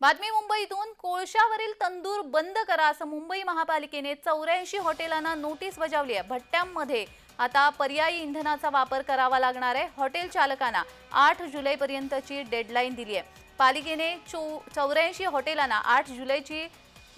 बातमी मुंबईतून कोळशावरील तंदूर बंद करा असं मुंबई महापालिकेने चौऱ्याऐंशी हॉटेलांना नोटीस बजावली आहे. भट्ट्यांमध्ये आता पर्यायी इंधनाचा वापर करावा लागणार आहे. हॉटेल चालकांना आठ जुलैपर्यंतची डेडलाईन दिली आहे. पालिकेने चौ चौऱ्याऐंशी हॉटेलांना आठ जुलैची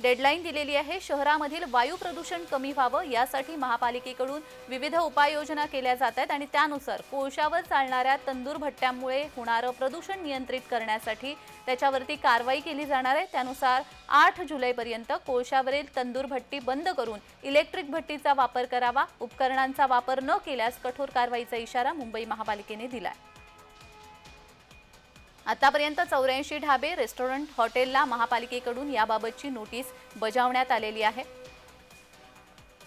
डेडलाईन दिलेली आहे. शहरामधील वायू प्रदूषण कमी व्हावं यासाठी महापालिकेकडून विविध उपाययोजना केल्या जात आहेत आणि त्यानुसार कोळशावर चालणाऱ्या तंदूर भट्ट्यांमुळे होणारं प्रदूषण नियंत्रित करण्यासाठी त्याच्यावरती कारवाई केली जाणार आहे. त्यानुसार आठ जुलैपर्यंत कोळशावरील तंदूर भट्टी बंद करून इलेक्ट्रिक भट्टीचा वापर करावा. उपकरणांचा वापर न केल्यास कठोर कारवाईचा इशारा मुंबई महापालिकेने दिला आहे आतापर्यंत चौऱ्याऐंशी ढाबे रेस्टॉरंट हॉटेलला महापालिकेकडून याबाबतची नोटीस बजावण्यात आलेली आहे.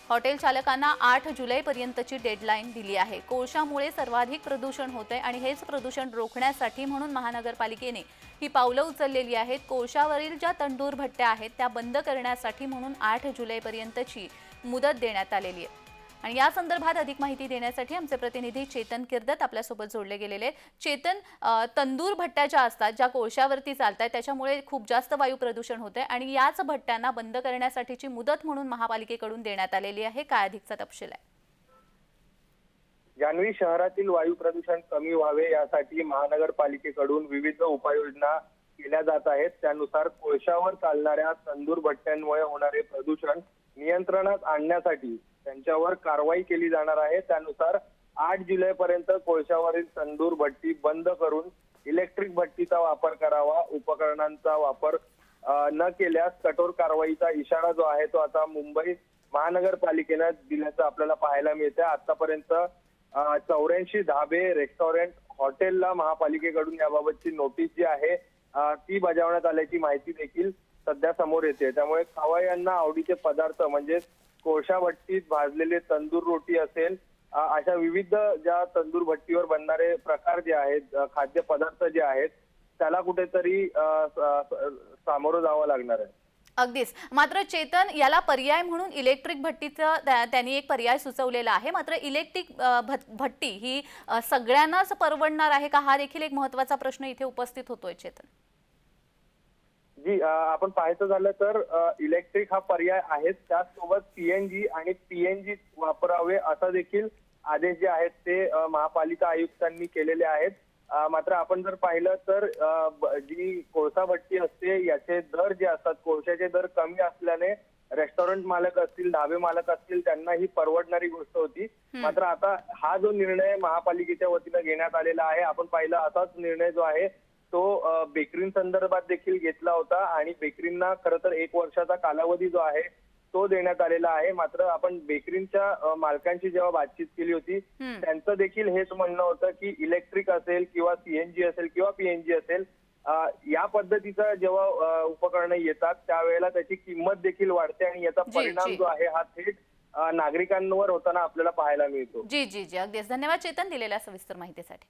हॉटेल चालकांना आठ जुलैपर्यंतची डेडलाईन दिली आहे. कोळशामुळे सर्वाधिक प्रदूषण होते आणि हेच प्रदूषण रोखण्यासाठी म्हणून महानगरपालिकेने ही पावलं उचललेली आहेत. कोळशावरील ज्या तंदूर भट्ट्या आहेत त्या बंद करण्यासाठी म्हणून आठ जुलैपर्यंतची मुदत देण्यात आलेली आहे. आणि या संदर्भात अधिक माहिती देण्यासाठी आमचे प्रतिनिधी चेतन किर्दत आपल्यासोबत जोडले गेलेले चेतन तंदूर भट्ट्या ज्या असतात ज्या कोळशावरती चालतात त्याच्यामुळे खूप जास्त वायू प्रदूषण होते आणि याच भट्ट्यांना बंद करण्यासाठीची मुदत म्हणून महापालिकेकडून देण्यात आलेली आहे. काय अधिकचा तपशील आहे? जान्हवी शहरातील वायू प्रदूषण कमी व्हावे यासाठी महानगरपालिकेकडून विविध उपाययोजना केल्या जात आहेत. त्यानुसार कोळशावर चालणाऱ्या तंदूर भट्ट्यांमुळे होणारे प्रदूषण नियंत्रणात आणण्यासाठी त्यांच्यावर कारवाई केली जाणार आहे. त्यानुसार आठ जुलैपर्यंत कोळशावरील तंदूर भट्टी बंद करून इलेक्ट्रिक भट्टीचा वापर करावा. उपकरणांचा वापर न केल्यास कठोर कारवाईचा इशारा जो आहे तो आता मुंबई महानगरपालिकेनं दिल्याचं आपल्याला पाहायला मिळते आतापर्यंत चौऱ्याऐंशी धाबे रेस्टॉरंट हॉटेलला महापालिकेकडून याबाबतची नोटीस जी आहे ती बजावण्यात आल्याची माहिती देखील सध्या समोर येते. त्यामुळे खवय्यांना आवडीचे पदार्थ म्हणजेच कोळशा भट्टीत भाजलेले तंदूर रोटी असेल अशा विविध ज्या तंदूर भट्टीवर बनणारे प्रकार जे आहेत खाद्य पदार्थ जे आहेत त्याला कुठेतरी सामोरं जावं लागणार आहे. अगदीच. मात्र चेतन याला पर्याय म्हणून इलेक्ट्रिक भट्टीचा त्यांनी एक पर्याय सुचवलेला आहे. मात्र इलेक्ट्रिक भट्टी ही सगळ्यांनाच परवडणार आहे का? हा देखील एक महत्त्वाचा प्रश्न इथे उपस्थित होतोय चेतन. जी आपण पाहायचं झालं तर इलेक्ट्रिक हा पर्याय आहेच. त्याचसोबत सीएनजी आणि पीएनजी वापरावे असा देखील आदेश जे आहेत ते महापालिका आयुक्तांनी केलेले आहेत. मात्र आपण जर पाहिलं तर जी कोळसा भट्टी असते याचे दर जे असतात कोळशाचे दर कमी असल्याने रेस्टॉरंट मालक असतील ढाबे मालक असतील त्यांना ही परवडणारी गोष्ट होती. मात्र आता हा जो निर्णय महापालिकेच्या वतीनं घेण्यात आलेला आहे आपण पाहिलं असाच निर्णय जो आहे तो बेकरींसंदर्भात देखील घेतला होता आणि बेकरींना खरं तर एक वर्षाचा कालावधी जो आहे तो देण्यात आलेला आहे. मात्र आपण बेकरींच्या मालकांशी जेव्हा बातचीत केली होती. त्यांचं देखील हेच म्हणणं होतं की इलेक्ट्रिक असेल किंवा सीएनजी असेल किंवा पीएनजी असेल या पद्धतीचं जेव्हा उपकरणं येतात त्यावेळेला त्याची किंमत देखील वाढते आणि याचा परिणाम जी. आहे हा थेट नागरिकांवर होताना आपल्याला पाहायला मिळतो. जी जी जी. अगदीच. धन्यवाद चेतन दिलेल्या सविस्तर माहितीसाठी.